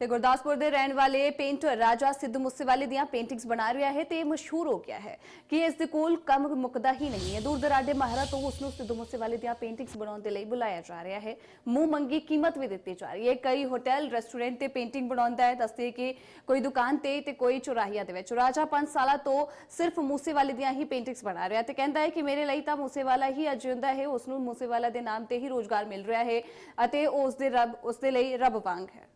ਤੇ ਗੁਰਦਾਸਪੁਰ ਦੇ ਰਹਿਣ ਵਾਲੇ ਪੇਂਟਰ ਰਾਜਾ ਸਿੱਧੂ ਮੂਸੇਵਾਲੇ ਦੀਆਂ ਪੇਂਟਿੰਗਸ ਬਣਾ ਰਿਹਾ ਹੈ ਤੇ ਇਹ ਮਸ਼ਹੂਰ ਹੋ ਗਿਆ ਹੈ ਕਿ ਇਸ ਦੇ ਕੋਲ ਕੰਮ ਮੁਕਦਾ ਹੀ ਨਹੀਂ ਹੈ। ਦੂਰ ਦਰਾਡੇ ਮਾਹਰਾਂ ਤੋਂ ਉਸ ਨੂੰ ਸਿੱਧੂ ਮੂਸੇਵਾਲੇ ਦੀਆਂ ਪੇਂਟਿੰਗਸ ਬਣਾਉਣ ਦੇ ਲਈ ਬੁਲਾਇਆ ਜਾ ਰਿਹਾ ਹੈ। ਮੂੰਹ ਮੰਗੀ ਕੀਮਤ ਵੀ ਦਿੱਤੀ ਜਾ ਰਹੀ ਹੈ। ਕਈ ਹੋਟਲ ਰੈਸਟੋਰੈਂਟ ਤੇ ਪੇਂਟਿੰਗ ਬਣਾਉਂਦਾ ਹੈ। ਦੱਸਦੇ ਕਿ ਕੋਈ ਦੁਕਾਨ ਤੇ ਤੇ ਕੋਈ ਚੁਰਾਹੀਆਂ ਦੇ ਵਿੱਚ। ਰਾਜਾ 5 ਸਾਲਾਂ ਤੋਂ ਸਿਰਫ ਮੂਸੇਵਾਲੇ ਦੀਆਂ ਹੀ ਪੇਂਟਿੰਗਸ ਬਣਾ ਰਿਹਾ ਤੇ ਕਹਿੰਦਾ ਹੈ ਕਿ ਮੇਰੇ ਲਈ ਤਾਂ ਮੂਸੇਵਾਲਾ ਹੀ ਅਜਿੰਦਾ ਹੈ। ਉਸ ਨੂੰ ਮੂਸੇਵਾਲਾ ਦੇ ਨਾਮ ਤੇ ਹੀ ਰੋਜ਼ਗਾਰ ਮਿਲ ਰਿਹਾ ਹੈ ਅਤੇ ਉਸ ਦੇ ਰੱਬ ਉਸ ਦੇ ਲਈ ਰੱਬ ਵਾਂਗ ਹੈ।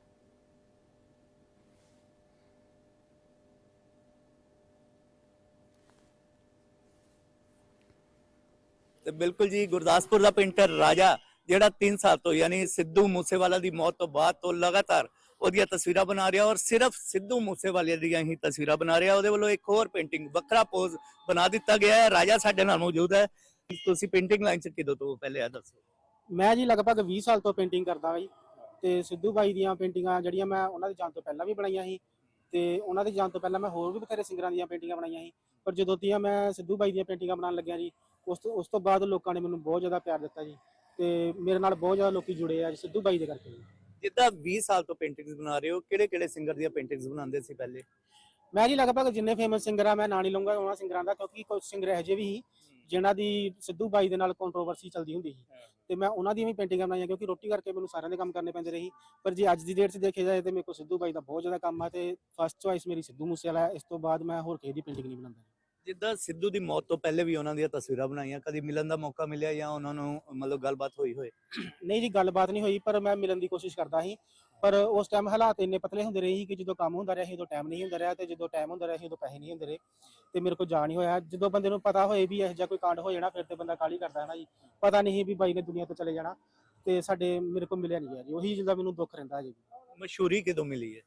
ਤੇ ਬਿਲਕੁਲ ਜੀ, ਗੁਰਦਾਸਪੁਰ ਦਾ ਪੇਂਟਰ ਰਾਜਾ, ਜਿਹੜਾ 3 ਸਾਲ ਤੋਂ ਯਾਨੀ ਸਿੱਧੂ ਮੂਸੇਵਾਲਾ ਦੀ ਮੌਤ ਤੋਂ ਬਾਅਦ ਤੋਂ ਲਗਾਤਾਰ ਉਹਦੀਆਂ ਤਸਵੀਰਾਂ ਬਣਾ ਰਿਹਾ ਔਰ ਸਿਰਫ ਸਿੱਧੂ ਮੂਸੇਵਾਲੇ ਦੀਆਂ ਹੀ ਤਸਵੀਰਾਂ ਬਣਾ ਰਿਹਾ। ਉਹਦੇ ਵੱਲੋਂ ਇੱਕ ਹੋਰ ਪੇਂਟਿੰਗ, ਵੱਖਰਾ ਪੋਜ਼ ਬਣਾ ਦਿੱਤਾ ਗਿਆ ਹੈ। ਰਾਜਾ ਸਾਡੇ ਨਾਲ ਮੌਜੂਦ ਹੈ। ਤੁਸੀਂ ਪੇਂਟਿੰਗ ਲਾਈਨ ਚ ਕਿਦੋਂ ਤੋਂ ਪਹਿਲੇ ਆ ਦੱਸੋ। ਮੈਂ ਜੀ ਲਗਭਗ 20 ਸਾਲ ਤੋਂ ਪੇਂਟਿੰਗ ਕਰਦਾ ਬਾਈ ਤੇ ਸਿੱਧੂ ਬਾਈ ਦੀਆਂ ਪੇਂਟਿੰਗਾਂ ਜਿਹੜੀਆਂ ਮੈਂ ਉਹਨਾਂ ਦੇ ਜਾਣ ਤੋਂ ਪਹਿਲਾਂ ਵੀ ਬਣਾਈਆਂ ਸੀ। ਤੇ ਉਹਨਾਂ ਦੇ ਜਾਣ ਤੋਂ ਪਹਿਲਾਂ ਮੈਂ ਹੋਰ ਵੀ ਬਥੇਰੇ ਸਿੰਗਰਾਂ ਦੀਆਂ ਪੇਂਟਿੰਗਾਂ ਬਣਾਈਆਂ ਸੀ। ਪਰ ਜਦੋਂ ਦੀਆਂ ਮੈਂ ਸਿੱਧੂ ਬਾਈ ਦੀਆਂ ਪੇਂਟਿੰਗਾਂ ਬਣਾਉਣ ਲੱਗਿਆ ਜੀ ਉਸ ਤੋਂ ਉਸ ਤੋਂ ਬਾਅਦ ਲੋਕਾਂ ਨੇ ਮੈਨੂੰ ਬਹੁਤ ਜ਼ਿਆਦਾ ਪਿਆਰ ਦਿੱਤਾ ਜੀ ਤੇ ਮੇਰੇ ਨਾਲ ਬਹੁਤ ਜ਼ਿਆਦਾ ਲੋਕੀ ਜੁੜੇ ਆ ਜੀ ਸਿੱਧੂ ਬਾਈ ਦੇ ਕਰਕੇ। ਜੀ। ਜਿੱਦਾਂ 20 ਸਾਲ ਤੋਂ ਪੇਂਟਿੰਗਸ ਬਣਾ ਰਹੇ ਹੋ ਕਿਹੜੇ ਕਿਹੜੇ ਸਿੰਗਰ ਦੀਆਂ ਪੇਂਟਿੰਗਸ ਬਣਾਉਂਦੇ ਸੀ ਪਹਿਲੇ? ਮੈਂ ਜੀ ਲਗਭਗ ਜਿੰਨੇ ਫੇਮਸ ਸਿੰਗਰ ਆ ਮੈਂ ਨਾਂ ਨਹੀਂ ਲਵਾਂਗਾ ਉਹਨਾਂ ਸਿੰਗਰਾਂ ਦਾ ਕਿਉਂਕਿ ਕੁਝ ਸਿੰਗਰ ਇਹੋ ਜਿਹੇ ਵੀ ਸੀ ਜਿਨ੍ਹਾਂ ਦੀ ਸਿੱਧੂ ਬਾਈ ਦੇ ਨਾਲ ਕੰਟਰੋਵਰਸੀ ਚੱਲਦੀ ਹੁੰਦੀ ਸੀ। ਤੇ ਮੈਂ ਉਹਨਾਂ ਦੀਆਂ ਵੀ ਪੇਂਟਿੰਗਾਂ ਬਣਾਈਆਂ ਕਿਉਂਕਿ ਰੋਟੀ ਕਰਕੇ ਮੈਨੂੰ ਸਾਰਿਆਂ ਦੇ ਕੰਮ ਕਰਨੇ ਪੈਂਦੇ ਰਹੀ ਪਰ ਜੇ ਅੱਜ ਦੀ ਡੇਟ 'ਚ ਦੇਖਿਆ ਜਾਏ ਤੇ ਮੇਰੇ ਕੋਲ ਸਿੱਧੂ ਬਾਈ ਦਾ ਬਹੁਤ ਜ਼ਿਆਦਾ ਕੰਮ ਆ ਤੇ ਫਸਟ ਚੁਆਇਸ ਮੇਰੀ ਸਿੱਧੂ ਮੂਸੇਵਾਲਾ ਇਸ ਤੋਂ ਬਾਅਦ ਮੈਂ ਹੋਰ ਕਿਸੇ ਦੀ ਪੇਂਟਿੰਗ ਨਹੀਂ ਬਣਾਉਂਦਾ। ਜਿੱਦਾਂ ਸਿੱਧੂ ਦੀ ਮੌਤ ਤੋਂ ਪਹਿਲੇ ਵੀ ਉਹਨਾਂ ਦੀਆਂ ਤਸਵੀਰਾਂ ਬਣਾਈਆਂ ਕਦੀ ਮਿਲਣ ਦਾ ਮੌਕਾ ਮਿਲਿਆ ਜਾਂ ਉਹਨਾਂ ਨੂੰ ਮਤਲਬ ਗੱਲਬਾਤ ਹੋਈ ਹੋਏ? ਨਹੀਂ ਜੀ ਗੱਲਬਾਤ ਨਹੀਂ ਹੋਈ ਪਰ ਮੈਂ ਮਿਲਣ ਦੀ ਕੋਸ਼ਿਸ਼ ਕਰਦਾ ਸੀ। ਪਰ ਉਸ ਟਾਈਮ ਹਾਲਾਤ ਇੰਨੇ ਪਤਲੇ ਹੁੰਦੇ ਰਹੇ ਸੀ ਕਿ ਜਦੋਂ ਕੰਮ ਹੁੰਦਾ ਰਿਹਾ ਸੀ ਉਦੋਂ ਟਾਈਮ ਨਹੀਂ ਹੁੰਦਾ ਰਿਹਾ ਤੇ ਜਦੋਂ ਟਾਈਮ ਹੁੰਦਾ ਰਿਹਾ ਸੀ ਉਦੋਂ ਪੈਸੇ ਨਹੀਂ ਹੁੰਦੇ ਰਹੇ ਤੇ ਮੇਰੇ ਕੋਲ ਜਾ ਨਹੀਂ ਹੋਇਆ। ਜਦੋਂ ਬੰਦੇ ਨੂੰ ਪਤਾ ਹੋਏ ਵੀ ਇਹੋ ਜਿਹਾ ਕੋਈ ਕਾਂਡ ਹੋ ਜਾਣਾ ਫਿਰ ਤੇ ਬੰਦਾ ਕਾਲੀ ਕਰਦਾ ਹੈ ਨਾ ਜੀ। ਪਤਾ ਨਹੀਂ ਵੀ ਬਾਈ ਨੇ ਦੁਨੀਆ ਤੋਂ ਚਲੇ ਜਾਣਾ ਤੇ ਸਾਡੇ ਮੇਰੇ ਕੋਲ ਮਿਲਿਆ ਨਹੀਂ ਗਿਆ ਜੀ। ਉਹੀ ਜਿਹਦਾ ਮੈਨੂੰ ਦੁੱਖ ਰਹਿੰਦਾ ਜੀ। ਮਸ਼ਹੂਰੀ ਕਿਦੋਂ ਮਿਲੀ ਹੈ?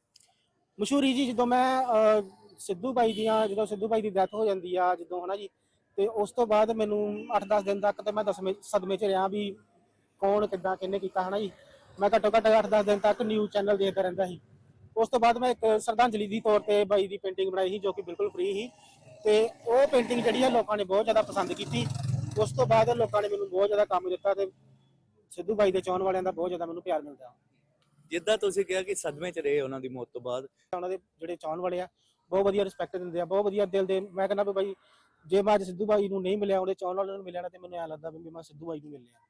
ਮਸ਼ਹੂਰੀ ਜੀ ਜਦੋਂ ਮੈਂ ਅਹ, ਸਿੱਧੂ ਬਾਈ ਦੀਆਂ ਜਦੋਂ ਸਿੱਧੂ ਬਾਈ ਦੀ ਡੈਥ ਹੋ ਜਾਂਦੀ ਆ ਜਦੋਂ ਹਨਾ ਜੀ ਤੇ ਉਸ ਤੋਂ ਬਾਅਦ ਮੈਨੂੰ 8-10 ਦਿਨ ਤੱਕ ਤੇ ਮੈਂ ਦਸਵੇਂ ਸਦਮੇ 'ਚ ਰਿਹਾ ਵੀ ਕੌਣ ਕਿੱਦਾਂ ਕਿਹਨੇ ਕੀਤਾ ਹਨਾ ਜੀ। ਮੈਂ ਘੱਟੋ ਘੱਟ 8-10 ਦਿਨ ਤੱਕ ਨਿਊਜ਼ ਚੈਨਲ ਦੇਖਦਾ ਰਹਿੰਦਾ ਸੀ। ਉਸ ਤੋਂ ਬਾਅਦ ਮੈਂ ਇੱਕ ਸ਼ਰਧਾਂਜਲੀ ਦੀ ਤੌਰ ਤੇ ਬਾਈ ਦੀ ਪੇਂਟਿੰਗ ਬਣਾਈ ਸੀ ਜੋ ਕਿ ਬਿਲਕੁਲ ਫ੍ਰੀ ਸੀ। ਤੇ ਉਹ ਪੇਂਟਿੰਗ ਜਿਹੜੀ ਆ ਲੋਕਾਂ ਨੇ ਬਹੁਤ ਜ਼ਿਆਦਾ ਪਸੰਦ ਕੀਤੀ। ਉਸ ਤੋਂ ਬਾਅਦ ਲੋਕਾਂ ਨੇ ਮੈਨੂੰ ਬਹੁਤ ਜ਼ਿਆਦਾ ਕੰਮ ਦਿੱਤਾ ਤੇ ਸਿੱਧੂ ਬਾਈ ਦੇ ਚਾਹਣ ਵਾਲਿਆਂ ਦਾ ਬਹੁਤ ਜ਼ਿਆਦਾ ਮੈਨੂੰ ਪਿਆਰ ਮਿਲਦਾ। ਜਿੱਦਾਂ ਤੁਸੀਂ ਕਿਹਾ ਕਿ ਸਦਮੇ ਚ ਰਹੇ ਉਹਨਾਂ ਦੀ ਮੌਤ ਤੋਂ ਬਾਅਦ। ਉਹਨਾਂ ਦੇ ਜਿਹੜੇ ਚਾਹਣ ਵਾਲੇ ਆ ਬਹੁਤ ਵਧੀਆ ਰਿਸਪੈਕਟ ਦਿੰਦੇ ਆ ਬਹੁਤ ਵਧੀਆ ਦਿਲ ਦੇ ਮੈਂ ਕਹਿੰਦਾ ਵੀ ਬਾਈ ਜੇ ਮੈਂ ਅੱਜ ਸਿੱਧੂ ਬਾਈ ਨੂੰ ਨਹੀਂ ਮਿਲਿਆ ਉਹਦੇ ਚਾਹਣ ਵਾਲਿਆਂ ਨੂੰ ਮਿਲਿਆ ਨਾ ਤੇ ਮੈਨੂੰ ਐ ਲੱਗਦਾ ਵੀ ਮੈਂ ਸਿੱਧੂ ਬਾਈ ਨੂੰ ਮਿਲਿਆ।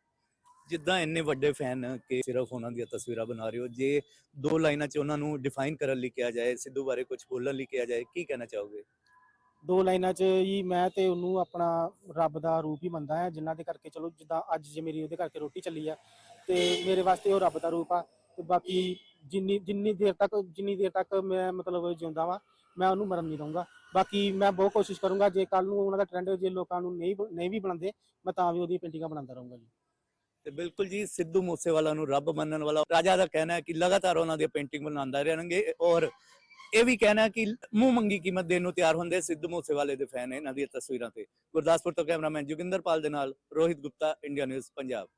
ਜਿੱਦਾਂ ਇੰਨੇ ਵੱਡੇ ਫੈਨ ਕਿ ਸਿਰਫ ਉਹਨਾਂ ਦੀਆਂ ਤਸਵੀਰਾਂ ਬਣਾ ਰਹੇ ਹੋ ਜੇ ਦੋ ਲਾਈਨਾਂ 'ਚ ਉਹਨਾਂ ਨੂੰ ਡਿਫਾਈਨ ਕਰਨ ਲਈ ਕਿਹਾ ਜਾਏ ਸਿੱਧੂ ਬਾਰੇ ਕੁਝ ਬੋਲਣ ਲਈ ਕਿਹਾ ਜਾਏ ਕੀ ਕਹਿਣਾ ਚਾਹੋਗੇ? ਦੋ ਲਾਈਨਾਂ 'ਚ ਜੀ ਮੈਂ ਤੇ ਉਹਨੂੰ ਆਪਣਾ ਰੱਬ ਦਾ ਰੂਪ ਹੀ ਮੰਨਦਾ ਹਾਂ ਜਿਨ੍ਹਾਂ ਦੇ ਕਰਕੇ ਚਲੋ ਜਿੱਦਾਂ ਅੱਜ ਜੇ ਮੇਰੀ ਉਹਦੇ ਕਰਕੇ ਰੋਟੀ ਚੱਲੀ ਆ ਤੇ ਮੇਰੇ ਵਾਸਤੇ ਉਹ ਰੱਬ ਦਾ ਰੂਪ ਆ ਤੇ ਬਾਕੀ ਜਿੰਨੀ ਜਿੰਨੀ ਦੇਰ ਤੱਕ ਜਿੰਨੀ ਦੇਰ ਤੱਕ ਮੈਂ ਮਤਲਬ ਜਿਉਂਦਾ ਵਾਂ ਮੈਂ ਉਹਨੂੰ ਮਰਨ ਨਹੀਂ ਦਊਂਗਾ। ਬਾਕੀ ਮੈਂ ਬਹੁਤ ਕੋਸ਼ਿਸ਼ ਕਰੂੰਗਾ, ਜੇ ਕੱਲ ਨੂੰ ਉਹਨਾਂ ਦਾ ਟ੍ਰੈਂਡ ਜੇ ਲੋਕਾਂ ਨੂੰ ਨਹੀਂ ਨਹੀਂ ਵੀ ਬਣਾਉਂਦੇ ਮੈਂ ਤਾਂ ਵੀ ਉਹਦੀ ਪੇਂਟਿੰਗਾਂ ਬਣਾਉਂਦਾ ਰਹੂੰਗਾ ਜੀ। ਤੇ ਬਿਲਕੁਲ ਜੀ, ਸਿੱਧੂ ਮੂਸੇਵਾਲਾ ਨੂੰ ਰੱਬ ਮੰਨਣ ਵਾਲਾ ਰਾਜਾ ਦਾ ਕਹਿਣਾ ਹੈ ਕਿ ਲਗਾਤਾਰ ਉਹਨਾਂ ਦੀ ਪੇਂਟਿੰਗ ਬਣਾਉਂਦਾ ਰਹਿਣਗੇ ਔਰ ਇਹ ਵੀ ਕਹਿਣਾ ਕਿ ਮੂੰਹ ਮੰਗੀ ਕੀਮਤ ਦੇਣ ਨੂੰ ਤਿਆਰ ਹੁੰਦੇ ਸਿੱਧੂ ਮੂਸੇਵਾਲੇ ਦੇ ਫੈਨ ਇਹਨਾਂ ਦੀਆਂ ਤਸਵੀਰਾਂ ਤੇ। ਗੁਰਦਾਸਪੁਰ ਤੋਂ ਕੈਮਰਾਮੈਨ ਜੋਗਿੰਦਰ ਪਾਲ ਦੇ ਨਾਲ ਰੋਹਿਤ ਗੁਪਤਾ, ਇੰਡੀਆ ਨਿਊਜ਼, ਪੰਜਾਬ।